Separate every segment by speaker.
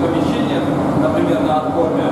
Speaker 1: помещение, например, на отборе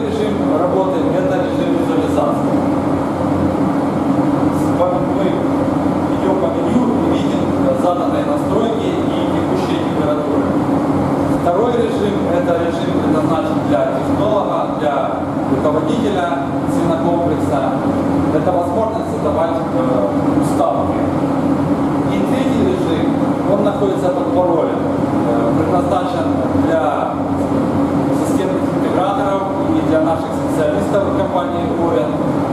Speaker 1: режим работы, это режим визуализации. Мы идем по меню и видим заданные настройки и текущие температуры. Второй режим – это режим предназначен для технолога, для руководителя свинокомплекса. Это возможность задавать э, уставки. И третий режим, он находится под паролем, э, предназначен для системных интеграторов, для наших специалистов компании «Орен».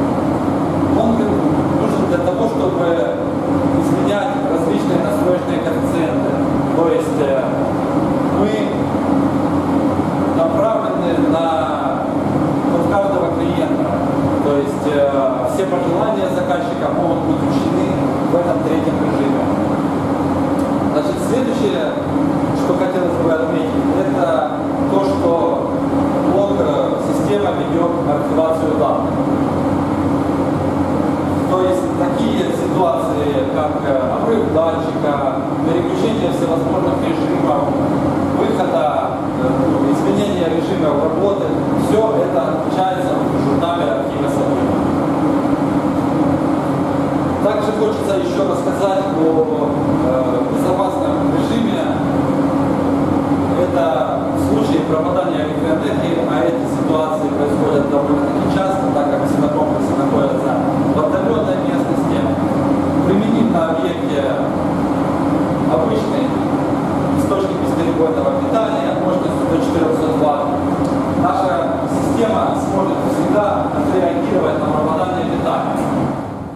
Speaker 1: ситуацию там. То есть такие ситуации, как э, обрыв датчика, переключение всевозможных режимов, выхода, э, ну, изменение режима работы, все это отмечается в журнале. реагировать на пропадание питания.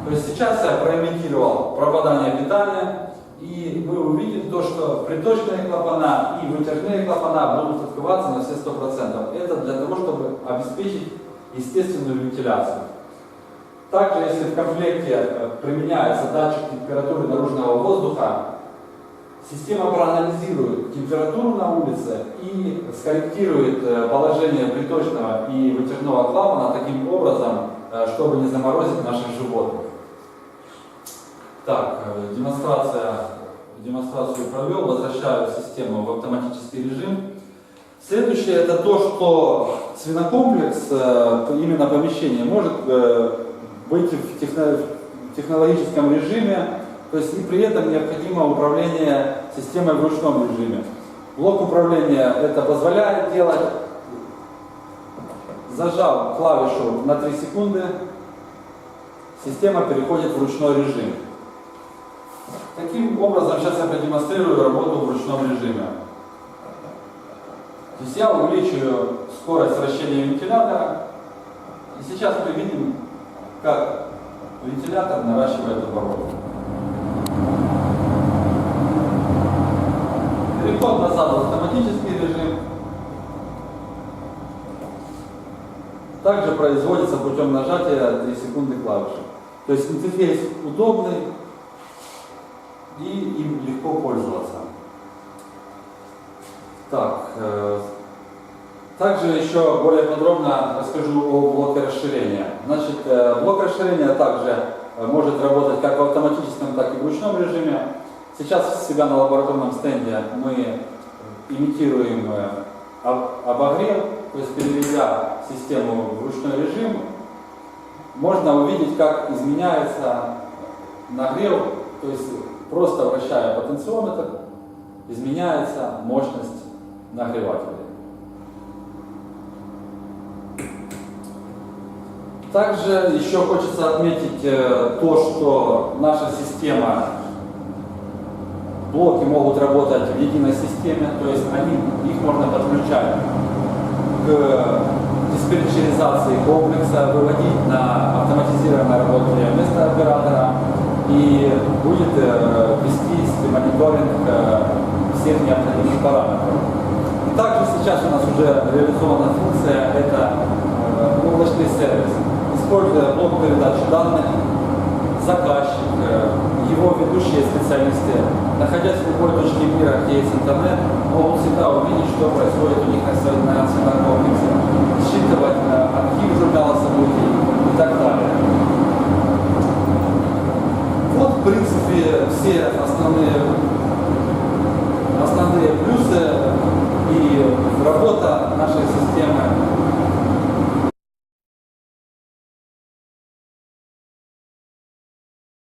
Speaker 1: То есть сейчас я проимитировал пропадание питания, и вы увидите то, что приточные клапана и вытяжные клапана будут открываться на все 100%. Это для того, чтобы обеспечить естественную вентиляцию. Также, если в комплекте э, применяется датчик температуры наружного воздуха, Система проанализирует температуру на улице и скорректирует э, положение приточного и вытяжного клапана таким образом, э, чтобы не заморозить наших животных. Так, э, демонстрация, демонстрацию провел, возвращаю систему в автоматический режим. Следующее это то, что свинокомплекс, именно помещение, может быть в технологическом режиме то есть и при этом необходимо управление системой в ручном режиме. Блок управления это позволяет делать. Зажал клавишу на 3 секунды, система переходит в ручной режим. Таким образом сейчас я продемонстрирую работу в ручном режиме. То есть я увеличиваю скорость вращения вентилятора. И сейчас мы видим, как вентилятор наращивает обороты. Переход назад в автоматический режим. Также производится путем нажатия 3 секунды клавиши. То есть интерфейс удобный и им легко пользоваться. Так, э, также еще более подробно расскажу о блоке расширения. Значит, э, блок расширения также э, может работать как в автоматическом, так и в ручном режиме. Сейчас себя на лабораторном стенде мы имитируем э, об- обогрев, то есть переведя систему в ручной режим, можно увидеть, как изменяется нагрев, то есть просто вращая потенциометр, изменяется мощность нагревателя. Также еще хочется отметить э, то, что наша система, блоки могут работать в единой системе, то есть они, их можно подключать к диспетчеризации комплекса, выводить на автоматизированное работание места оператора и будет э, вести мониторинг э, всех необходимых параметров. И также сейчас у нас уже реализована функция, это э, облачный сервис. Используя блок передачи данных, заказчик, его ведущие специалисты, находясь в любой точке мира, где есть интернет, могут всегда увидеть, что происходит у них на стационарном комплексе, считывать э, архив журнала событий и так далее. Вот, в принципе, все основные, основные плюсы и работа